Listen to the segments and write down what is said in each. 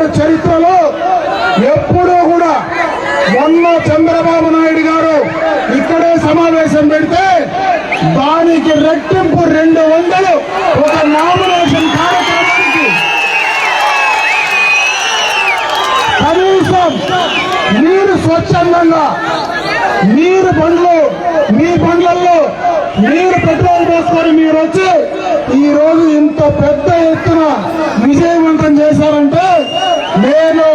గారి చరిత్రలో ఎప్పుడూ కూడా మొన్న చంద్రబాబు నాయుడు గారు ఇక్కడే సమావేశం పెడితే దానికి రెట్టింపు రెండు వందలు ఒక నామినేషన్ కార్యక్రమానికి. కనీసం మీరు స్వచ్ఛందంగా మీరు బండ్లు మీ బండ్లలో మీరు పెట్రోల్ పోసుకొని మీరు వచ్చి ఈ రోజు ఇంత పెద్ద ఎత్తున విజయవంతం చేశారంటే నేను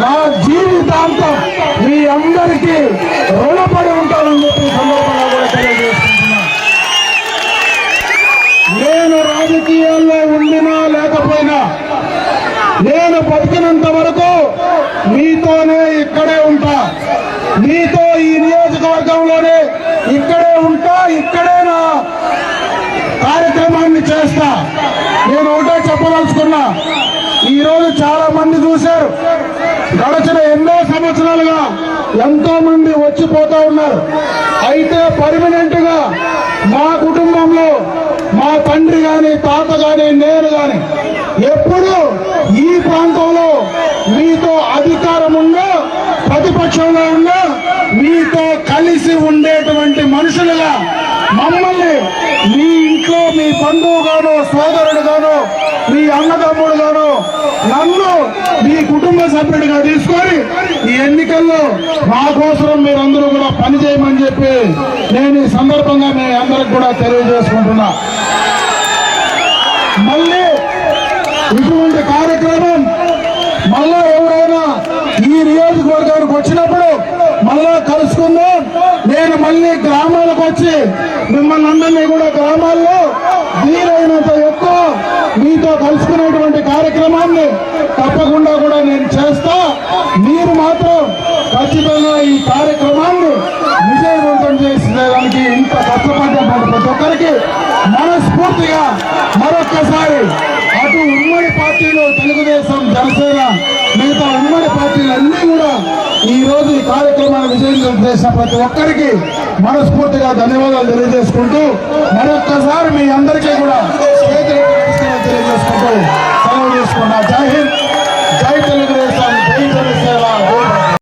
నా జీవితాంతం మీ అందరికీ రుణపడి ఉంటానని చెప్పి సందర్భంగా కూడా తెలియజేసుకుంటున్నాను నేను రాజకీయాల్లో ఉండినా లేకపోయినా నేను బతికినంత వరకు మీతోనే ఇక్కడే ఉంటా. మీతో ఈ నియోజకవర్గంలోనే ఇక్కడే ఉంటా ఇక్కడే నా కార్యక్రమాన్ని చేస్తా. నేను ఒకటే చెప్పదలుచుకున్నా. ఈ రోజు చాలా మంది చూశారు. గడచిన ఎన్నో సంవత్సరాలుగా ఎంతో మంది వచ్చిపోతా ఉన్నారు. అయితే పర్మనెంట్గా మా కుటుంబంలో మా తండ్రి గాని తాత గాని నేను గాని ఎప్పుడు ఈ ప్రాంతంలో మీతో అధికారం ఉందో ప్రతిపక్షంలో ఉందో మీతో కలిసి ఉండేటువంటి మనుషులుగా మమ్మల్ని మీ ఇంట్లో మీ బంధువు గాను సోదరుడు గాను మీ అన్నదమ్ముడు గాను నన్ను మీ కుటుంబ సభ్యుడిగా తీసుకొని ఈ ఎన్నికల్లో నా కోసం మీరందరూ కూడా పనిచేయమని చెప్పి నేను ఈ సందర్భంగా మీ అందరికి కూడా తెలియజేసుకుంటున్నా. మళ్ళీ ఇటువంటి కార్యక్రమం మళ్ళా ఎవరైనా ఈ నియోజకవర్గానికి వచ్చినప్పుడు మళ్ళా కలుసుకుందాం. నేను మళ్ళీ గ్రామాలకు వచ్చి మిమ్మల్ని అందరినీ కూడా గ్రామాల్లో వీలైనంత ఎక్కువ మీతో కలుసుకునేటువంటి కార్యక్రమాన్ని తప్పకుండా కూడా నేను చేస్తా మీరు మాత్రం ఖచ్చితంగా ఈ కార్యక్రమాన్ని విజయవంతం చేసేదానికి ఇంత కష్టపడ్డటువంటి ప్రతి ఒక్కరికి మనస్ఫూర్తిగా మరొక్కసారి అటు ఉమ్మడి పార్టీలు తెలుగుదేశం జనసేన మిగతా ఉమ్మడి పార్టీలన్నీ కూడా ఈ రోజు ఈ కార్యక్రమాన్ని విజయవంతం చేసిన ప్రతి ఒక్కరికి మనస్ఫూర్తిగా ధన్యవాదాలు తెలియజేసుకుంటూ మరొక్కసారి మీ అందరికీ కూడా